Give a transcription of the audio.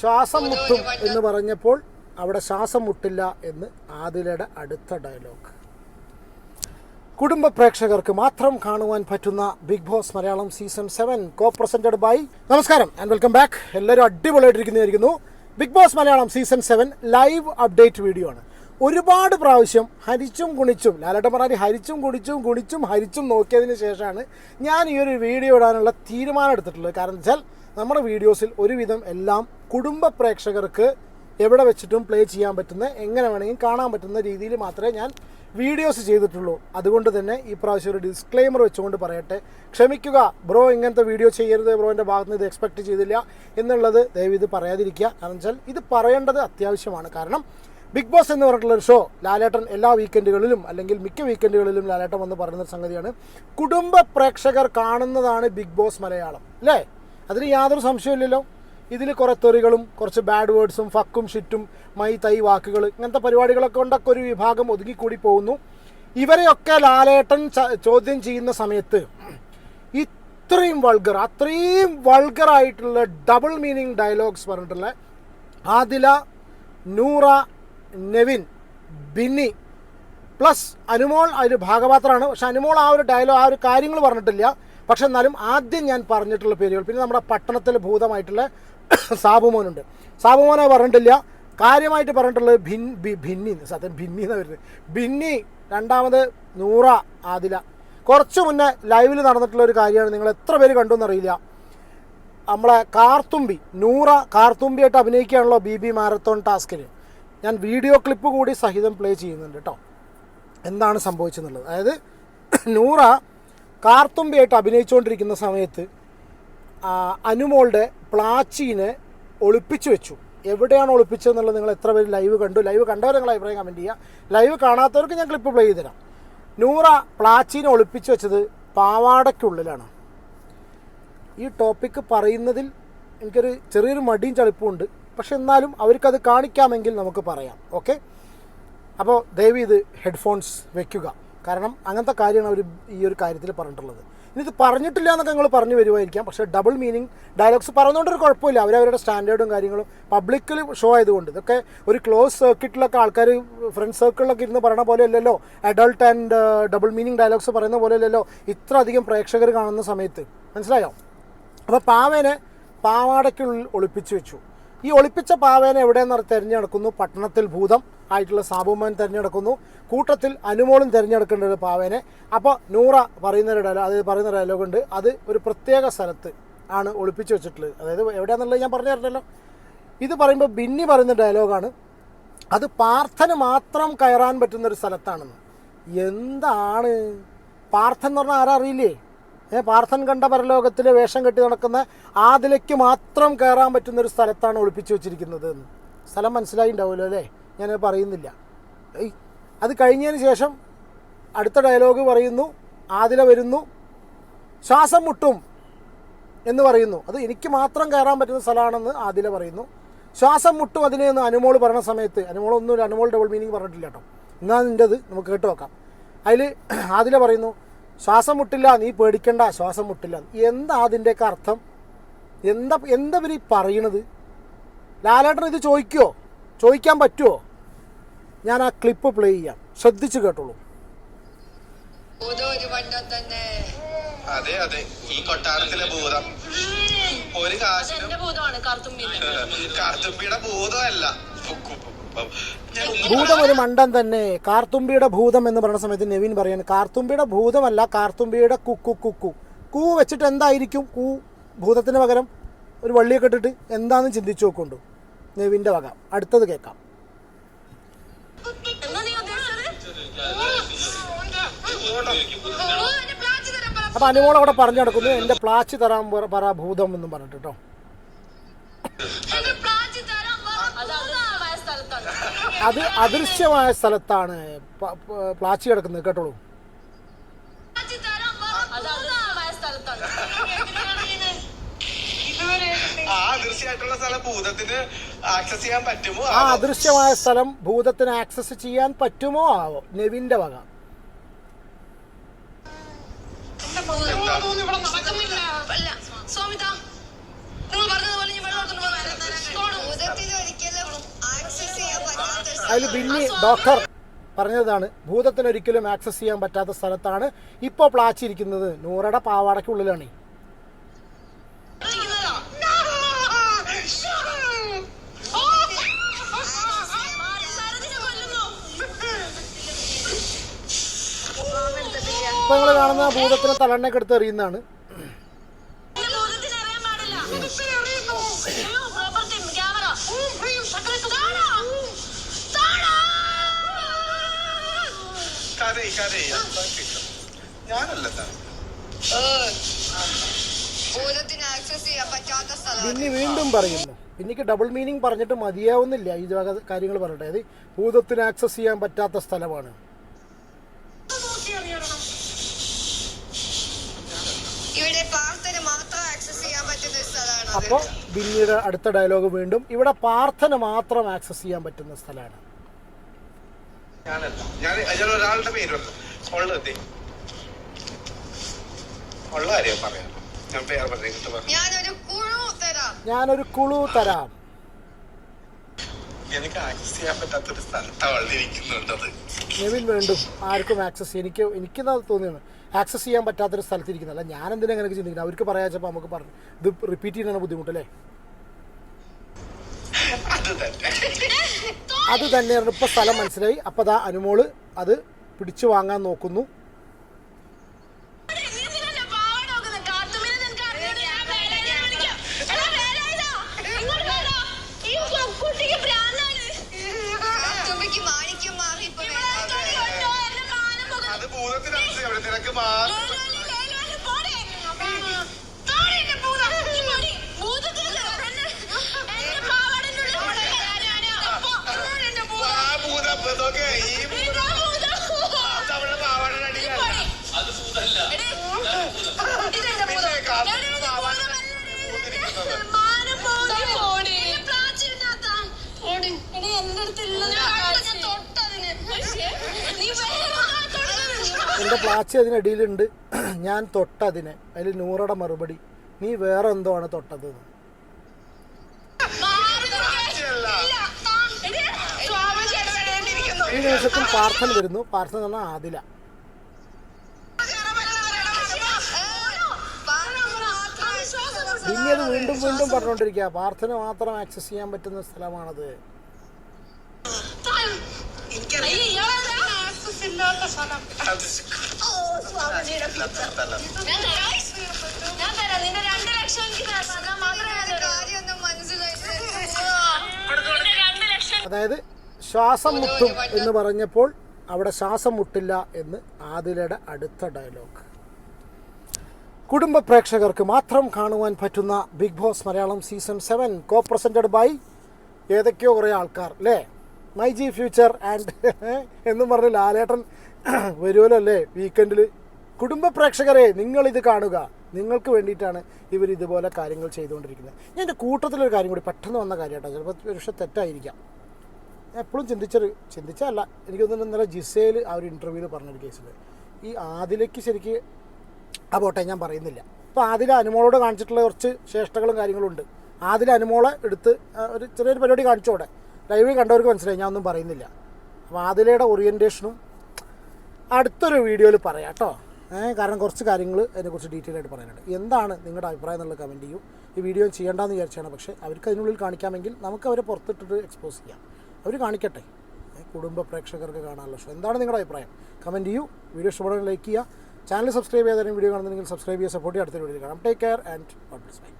ശ്വാസം മുട്ടും എന്ന് പറഞ്ഞപ്പോൾ അവിടെ ശ്വാസം മുട്ടില്ല എന്ന് ആദിലയുടെ അടുത്ത ഡയലോഗ് കുടുംബ പ്രേക്ഷകർക്ക് മാത്രം കാണുവാൻ പറ്റുന്ന Bigg Boss Malayalam season seven co presented by നമസ്കാരം ആൻഡ് വെൽക്കം ബാക്ക് എല്ലാവരും അടിപൊളിയായിട്ടിരിക്കുന്നതായിരിക്കുന്നു. Bigg Boss Malayalam season seven live update video ആണ്. ഒരുപാട് പ്രാവശ്യം ഹരിച്ചും കുണിച്ചും ലാലേട്ടൻ പറഞ്ഞാൽ ഹരിച്ചും കുണിച്ചും കുണിച്ചും ഹരിച്ചും നോക്കിയതിന് ശേഷമാണ് ഞാൻ ഈ ഒരു വീഡിയോ ഇടാനുള്ള തീരുമാനം എടുത്തിട്ടുള്ളത്. കാരണം വെച്ചാൽ നമ്മുടെ വീഡിയോസിൽ ഒരുവിധം എല്ലാം കുടുംബ പ്രേക്ഷകർക്ക് എവിടെ വെച്ചിട്ടും പ്ലേ ചെയ്യാൻ പറ്റുന്ന എങ്ങനെ വേണമെങ്കിലും കാണാൻ പറ്റുന്ന രീതിയിൽ മാത്രമേ ഞാൻ വീഡിയോസ് ചെയ്തിട്ടുള്ളൂ. അതുകൊണ്ട് തന്നെ ഈ പ്രാവശ്യം ഒരു ഡിസ്ക്ലെയിമർ വെച്ചുകൊണ്ട് പറയട്ടെ. ക്ഷമിക്കുക. ബ്രോ ഇങ്ങനത്തെ വീഡിയോ ചെയ്യരുത്. ബ്രോന്റെ ഭാഗത്ത് നിന്ന് ഇത് എക്സ്പെക്റ്റ് ചെയ്തില്ല എന്നുള്ളത് ദയവ് ഇത് പറയാതിരിക്കുക. കാരണം വെച്ചാൽ ഇത് പറയേണ്ടത് അത്യാവശ്യമാണ്. കാരണം ബിഗ് ബോസ് എന്ന് പറഞ്ഞിട്ടുള്ള ഒരു ഷോ ലാലേട്ടൻ എല്ലാ വീക്കെൻഡുകളിലും അല്ലെങ്കിൽ മിക്ക വീക്കെൻഡുകളിലും ലാലേട്ടൻ വന്ന് പറയുന്ന സംഗതിയാണ്. കുടുംബ പ്രേക്ഷകർ കാണുന്നതാണ് ബിഗ് ബോസ് മലയാളം. അല്ലേ? അതിന് യാതൊരു സംശയമില്ലല്ലോ ഇതിൽ കുറേ തെറികളും കുറച്ച് ബാഡ് വേർഡ്സും ഫക്കും ഷിറ്റും മൈ തൈ വാക്കുകൾ ഇങ്ങനത്തെ പരിപാടികളൊക്കെ കൊണ്ടൊക്കെ ഒരു വിഭാഗം ഒതുങ്ങിക്കൂടി പോകുന്നു. ഇവരെയൊക്കെ ലാലേട്ടൻ ചോദ്യം ചെയ്യുന്ന സമയത്ത് ഇത്രയും വൾഗർ അത്രയും വൾഗറായിട്ടുള്ള ഡബിൾ മീനിങ് ഡയലോഗ്സ് പറഞ്ഞിട്ടുള്ള ആദില നൂറ നെവിൻ ബിന്നി പ്ലസ് അനുമോൾ ഒരു ഭാഗപാത്രമാണ്. പക്ഷെ അനുമോൾ ആ ഒരു ഡയലോഗ് ആ ഒരു കാര്യങ്ങൾ പറഞ്ഞിട്ടില്ല. പക്ഷെ എന്നാലും ആദ്യം ഞാൻ പറഞ്ഞിട്ടുള്ള പേരുകൾ പിന്നെ നമ്മുടെ പട്ടണത്തിൽ ഭൂതമായിട്ടുള്ള സാബുമോനുണ്ട്. സാബുമോനെ പറഞ്ഞിട്ടില്ല. കാര്യമായിട്ട് പറഞ്ഞിട്ടുള്ളത് ഭിൻ ഭിന്നി സത്യം ഭിന്നി എന്ന് വരുന്നത്. ഭിന്നി രണ്ടാമത് നൂറ ആദില. കുറച്ച് മുന്നേ ലൈവിൽ നടന്നിട്ടുള്ള ഒരു കാര്യമാണ് നിങ്ങൾ എത്ര പേര് കണ്ടു എന്നറിയില്ല. നമ്മളെ കാർത്തുമ്പി നൂറ കാർത്തുമ്പിയായിട്ട് അഭിനയിക്കുകയാണല്ലോ ബി ബി മാരത്തോൺ ടാസ്കിൽ ഞാൻ വീഡിയോ ക്ലിപ്പ് കൂടി സഹിതം പ്ലേ ചെയ്യുന്നുണ്ട് കേട്ടോ. എന്താണ് സംഭവിച്ചെന്നുള്ളത്? അതായത് നൂറ കാർത്തുമ്പിയായിട്ട് അഭിനയിച്ചുകൊണ്ടിരിക്കുന്ന സമയത്ത് അനുമോളുടെ പ്ലാച്ചീനെ ഒളിപ്പിച്ചു വെച്ചു. എവിടെയാണ് ഒളിപ്പിച്ചതെന്നുള്ളത് നിങ്ങൾ എത്ര പേര് ലൈവ് കണ്ടു? ലൈവ് കണ്ടവർ നിങ്ങൾ അഭിപ്രായം കമന്റ് ചെയ്യുക. ലൈവ് കാണാത്തവർക്ക് ഞാൻ ക്ലിപ്പ് പ്ലേ ചെയ്ത് തരാം നൂറ പ്ലാച്ചീനെ ഒളിപ്പിച്ചു വെച്ചത് പാവാടയ്ക്കുള്ളിലാണ്. ഈ ടോപ്പിക്ക് പറയുന്നതിൽ എനിക്കൊരു ചെറിയൊരു മടിയും ചളിപ്പുമുണ്ട് പക്ഷെ എന്നാലും അവർക്കത് കാണിക്കാമെങ്കിൽ നമുക്ക് പറയാം. ഓക്കെ അപ്പോൾ ദയവ് ഇത് ഹെഡ്ഫോൺസ് വെക്കുക. കാരണം അങ്ങനത്തെ കാര്യമാണ് അവർ ഈ ഒരു കാര്യത്തിൽ പറഞ്ഞിട്ടുള്ളത്. ഇനി ഇത് പറഞ്ഞിട്ടില്ല എന്നൊക്കെ നിങ്ങൾ പറഞ്ഞു വരുമായിരിക്കാം പക്ഷേ ഡബിൾ മീനിങ് ഡയലോഗ്സ് പറഞ്ഞുകൊണ്ട് ഒരു കുഴപ്പമില്ല. അവരവരുടെ സ്റ്റാൻഡേർഡും കാര്യങ്ങളും പബ്ലിക്കിൽ ഷോ ആയതുകൊണ്ട്. ഇതൊക്കെ ഒരു ക്ലോസ് സർക്കിറ്റിലൊക്കെ ആൾക്കാർ ഫ്രണ്ട് സർക്കിളിലൊക്കെ ഇരുന്ന് പറയുന്ന പോലെ അല്ലല്ലോ adult and double meaning dialogues പറയുന്ന പോലെ അല്ലല്ലോ ഇത്ര അധികം പ്രേക്ഷകർ കാണുന്ന സമയത്ത്. മനസ്സിലായോ? അപ്പോൾ പാവേനെ പാവാടയ്ക്കുള്ളിൽ ഒളിപ്പിച്ചു വെച്ചു. ഈ ഒളിപ്പിച്ച പാവേനെ എവിടെയെന്ന് തിരഞ്ഞെടുക്കുന്നു പട്ടണത്തിൽ ഭൂതം. ആയിട്ടുള്ള സാബുമാൻ തിരഞ്ഞെടുക്കുന്നു. കൂട്ടത്തിൽ അനുമോളും തിരഞ്ഞെടുക്കേണ്ട ഒരു പാവേനെ. അപ്പോൾ നൂറ പറയുന്ന ഒരു ഡയലോഗ് അത് പറയുന്ന ഡയലോഗ് ഉണ്ട്. അത് ഒരു പ്രത്യേക സ്ഥലത്ത് ആണ് ഒളിപ്പിച്ചു വെച്ചിട്ടുള്ളത്. അതായത് എവിടെയാണെന്നുള്ളത് ഞാൻ പറഞ്ഞു തരണല്ലോ ഇത് പറയുമ്പോൾ ബിന്നി പറയുന്ന ഡയലോഗാണ് അത് പാർത്ഥന് മാത്രം കയറാൻ പറ്റുന്ന ഒരു സ്ഥലത്താണെന്ന്. എന്താണ്? പാർത്ഥൻ എന്ന് പറഞ്ഞാൽ ആരാ അറിയില്ലേ? ഏ പാർത്ഥൻ കണ്ട പരലോകത്തിലെ വേഷം കെട്ടി നടക്കുന്ന ആദിലയ്ക്ക് മാത്രം കയറാൻ പറ്റുന്ന ഒരു സ്ഥലത്താണ് ഒളിപ്പിച്ചു വെച്ചിരിക്കുന്നത് എന്ന്. സ്ഥലം മനസ്സിലായിണ്ടാവുമല്ലോ അല്ലേ? ഞാനത് പറയുന്നില്ല. അത് കഴിഞ്ഞതിന് ശേഷം അടുത്ത ഡയലോഗ് പറയുന്നു ആതില വരുന്നു ശ്വാസം മുട്ടും എന്ന് പറയുന്നു. അത് എനിക്ക് മാത്രം കയറാൻ പറ്റുന്ന സ്ഥലമാണെന്ന് ആദില പറയുന്നു. ശ്വാസം മുട്ടും അതിനെ എന്ന് അനുമോൾ പറഞ്ഞ സമയത്ത് ഒരു അനുമോൾ ഡബിൾ മീനിങ് പറഞ്ഞിട്ടില്ല കേട്ടോ. എന്നാ നിന്റെത്? നമുക്ക് കേട്ട് നോക്കാം. അതിൽ ആദില പറയുന്നു ശ്വാസം മുട്ടില്ല നീ പേടിക്കണ്ട ശ്വാസം മുട്ടില്ല. എന്താ അതിന്റെയൊക്കെ അർത്ഥം? എന്താ എന്താ ഇവർ പറയണത്? ലാലേട്ടൻ ഇത് ചോദിക്കുമോ ചോദിക്കാൻ പറ്റുമോ ഞാൻ ആ ക്ലിപ്പ് പ്ലേ ചെയ്യാം. ശ്രദ്ധിച്ചു കേട്ടോളൂ. ഭൂതം ഒരു പണ്ടം തന്നെ. അതെ അതെ. ഈ കൊട്ടാരത്തിലെ ഭൂതം. ഒരു കാശിനും കാർത്തുമ്പിയുടെ ഭൂതമല്ല. ഭൂതം ഒരു മണ്ടൻ തന്നെ. കാർത്തുമ്പിയുടെ ഭൂതം എന്ന് പറയുന്ന സമയത്ത് നെവിൻ പറയാണ് കാർത്തുമ്പിയുടെ ഭൂതമല്ല കാർത്തുമ്പിയുടെ കുക്കു കുക്കു കൂ വെച്ചിട്ട് എന്തായിരിക്കും? കൂ ഭൂതത്തിന് പകരം ഒരു വള്ളിയൊക്കെ ഇട്ടിട്ട് എന്താണെന്ന് ചിന്തിച്ചു നോക്കൊണ്ടു നെവിന്റെ വക. അടുത്തത് കേൾക്കാം. അപ്പം അനുമോൾ അവിടെ പറഞ്ഞു നടക്കുന്നു എന്റെ പ്ലാച്ചി തരാൻ പറ- ഭൂതം എന്നും പറഞ്ഞിട്ട് കേട്ടോ. അത് അദൃശ്യമായ സ്ഥലത്താണ് പ്ലാച്ചി കിടക്കുന്നത് കേട്ടോളൂ. ആ അദൃശ്യമായ സ്ഥലം ഭൂതത്തിന് ആക്സസ് ചെയ്യാൻ പറ്റുമോ? ആവോ നെവിന്റെ വക. ഇവിടെ നടക്കുന്നില്ല. അല്ല നിങ്ങൾ അതിൽ ബിന്നി ഡോക്ടർ പറഞ്ഞതാണ് ഭൂതത്തിനൊരിക്കലും ആക്സസ് ചെയ്യാൻ പറ്റാത്ത സ്ഥലത്താണ് ഇപ്പോൾ പ്ലാച്ചിരിക്കുന്നത്. നൂറട പാവാടയ്ക്കുള്ളിലാണ്. ഇപ്പൊ നിങ്ങൾ കാണുന്ന ഭൂതത്തിന് തലണ്ണയൊക്കെ എടുത്ത് എറിയുന്നതാണ്. പിന്നെ വീണ്ടും പറയുന്നു. എനിക്ക് ഡബിൾ മീനിങ് പറഞ്ഞിട്ട് മതിയാവുന്നില്ല. ഈ കാര്യങ്ങൾ പറഞ്ഞിട്ട്. അതായത് ഭൂതത്തിന് ആക്സസ് ചെയ്യാൻ പറ്റാത്ത സ്ഥലമാണ് ഇവിടെ പ്രാർത്ഥന മാത്രം ആക്സസ് ചെയ്യാൻ പറ്റുന്ന ഒരു സ്ഥലമാണ് അത്. അപ്പോൾ പിന്നീട് അടുത്ത ഡയലോഗ് വീണ്ടും. ഇവിടെ പ്രാർത്ഥന മാത്രം ആക്സസ് ചെയ്യാൻ പറ്റുന്ന സ്ഥലമാണ്. ഞാനൊരു കുളു തരാം. എനിക്ക് ആക്സസ് ചെയ്യാൻ പറ്റാത്തൊരു സ്ഥലത്താണ് നെവിൻ വീണ്ടും ആർക്കും ആക്സസ് എനിക്ക് എനിക്കെന്നാ തോന്നിയത്? ആക്സസ് ചെയ്യാൻ പറ്റാത്തൊരു സ്ഥലത്തിരിക്കുന്നില്ല ഞാൻ എന്തിനാ അങ്ങനെ ചിന്തിക്കുന്നത്? അവർക്ക് പറയാച്ചപ്പോൾ നമുക്ക് പറഞ്ഞു. ഇത് റിപ്പീറ്റ് ചെയ്യാനാണ് ബുദ്ധിമുട്ടല്ലേ? അത് തന്നെ. അത് തന്നെയാണ് ഇപ്പോൾ സ്ഥലം മനസ്സിലായി. അപ്പോൾ ദാ അനുമോൾ അത് പിടിച്ചു വാങ്ങാൻ നോക്കുന്നു തുമ്പിക്ക് മാണിക്യം മാറി ഇപ്പൊ അത് ഭൂതത്തിനകത്ത് അവിടെ നിനക്ക് മാത്രം ആ ഭൂതം ഇതൊക്കെ ഈ ഭൂതം അത് അവളുടെ പാവാടയുടെ അടിയിലല്ല പിന്നെ കാത്തിരുന്ന പാവാടയുടെ ഭൂതിരിക്കുന്നത് എന്റെ പ്ലാച്ചി അതിനടിയിലുണ്ട് ഞാൻ തൊട്ടതിനെ. അതിൽ നൂറയുടെ മറുപടി. നീ വേറെ എന്തോ ആണ് തൊട്ടത്. ഈ ദിവസത്തിൽ പാർസൽ വരുന്നു. പാർസൽ എന്ന് പറഞ്ഞാൽ ആദില. പിന്നെ അത് വീണ്ടും വീണ്ടും പറഞ്ഞുകൊണ്ടിരിക്കുക. പാർത്ഥന മാത്രം ആക്സസ് ചെയ്യാൻ പറ്റുന്ന സ്ഥലമാണത്. രണ്ട് ലക്ഷം എനിക്ക് ലക്ഷം അതായത് ശ്വാസം മുട്ടും എന്ന് പറഞ്ഞപ്പോൾ അവിടെ ശ്വാസം മുട്ടില്ല എന്ന് ആദിലയുടെ അടുത്ത ഡയലോഗ് കുടുംബ പ്രേക്ഷകർക്ക് മാത്രം കാണുവാൻ പറ്റുന്ന Bigg Boss Malayalam season seven co presented by ഏതൊക്കെയോ കുറേ ആൾക്കാർ അല്ലേ? മൈ ജി ഫ്യൂച്ചർ ആൻഡ് എന്നും പറഞ്ഞ് ലാലേട്ടൻ വരുമല്ലോ അല്ലേ? വീക്കെൻഡിൽ കുടുംബ പ്രേക്ഷകരെ നിങ്ങളിത് കാണുക. നിങ്ങൾക്ക് വേണ്ടിയിട്ടാണ് ഇവർ ഇതുപോലെ കാര്യങ്ങൾ ചെയ്തുകൊണ്ടിരിക്കുന്നത്. ഞാൻ എന്റെ കൂട്ടത്തിലൊരു കാര്യം കൂടി പെട്ടെന്ന് വന്ന കാര്യമാട്ടോ ചിലപ്പോൾ പക്ഷേ തെറ്റായിരിക്കാം. എപ്പോഴും ചിന്തിച്ചൊരു ചിന്തിച്ചല്ല എനിക്ക് തോന്നുന്നു ഇന്നലെ ജിസയിൽ ആ ഒരു ഇന്റർവ്യൂവിൽ പറഞ്ഞൊരു കേസിൽ ഈ ആദിലേക്ക് ശരിക്ക് ആ പോട്ടെ ഞാൻ പറയുന്നില്ല. അപ്പോൾ ആദില അനുമോളോട് കാണിച്ചിട്ടുള്ള കുറച്ച് ചേഷ്ടകളും കാര്യങ്ങളും ഉണ്ട്. ആദില അനുമോളെ എടുത്ത് ഒരു ചെറിയൊരു പരിപാടി കാണിച്ചോടെ. ലൈവിൽ കണ്ടവർക്ക് മനസ്സിലായി ഞാൻ ഒന്നും പറയുന്നില്ല. അപ്പോൾ ആദിലയുടെ ഓറിയന്റേഷനും അടുത്തൊരു വീഡിയോയിൽ പറയാം കേട്ടോ. കാരണം കുറച്ച് കാര്യങ്ങൾ അതിനെക്കുറിച്ച് ഡീറ്റെയിൽ ആയിട്ട് പറയാനുണ്ട്. എന്താണ് നിങ്ങളുടെ അഭിപ്രായം എന്നുള്ള കമന്റ് ചെയ്യും. ഈ വീഡിയോ ചെയ്യേണ്ടെന്ന് വിചാരിച്ചാണ് പക്ഷേ അവർക്ക് അതിനുള്ളിൽ കാണിക്കാമെങ്കിൽ നമുക്ക് അവരെ പുറത്തിട്ടിട്ട് എക്സ്പോസ് ചെയ്യാം. അവർ കാണിക്കട്ടെ. കുടുംബ പ്രേക്ഷകർക്ക് കാണാനുള്ള ഷോ എന്താണ് നിങ്ങളുടെ അഭിപ്രായം? കമന്റ് ചെയ്യൂ. വീഡിയോ ഇഷ്ടപ്പെടുന്ന ലൈക്ക് ചെയ്യുക. ചാനൽ സബ്സ്ക്രൈബ് ചെയ്താലും വീഡിയോ കാണുന്നുണ്ടെങ്കിൽ സബ്സ്ക്രൈബ് ചെയ്യുക സപ്പോർട്ട് ചെയ്യുക. അടുത്ത വീഡിയോയിൽ കാണാം. Take care and good bye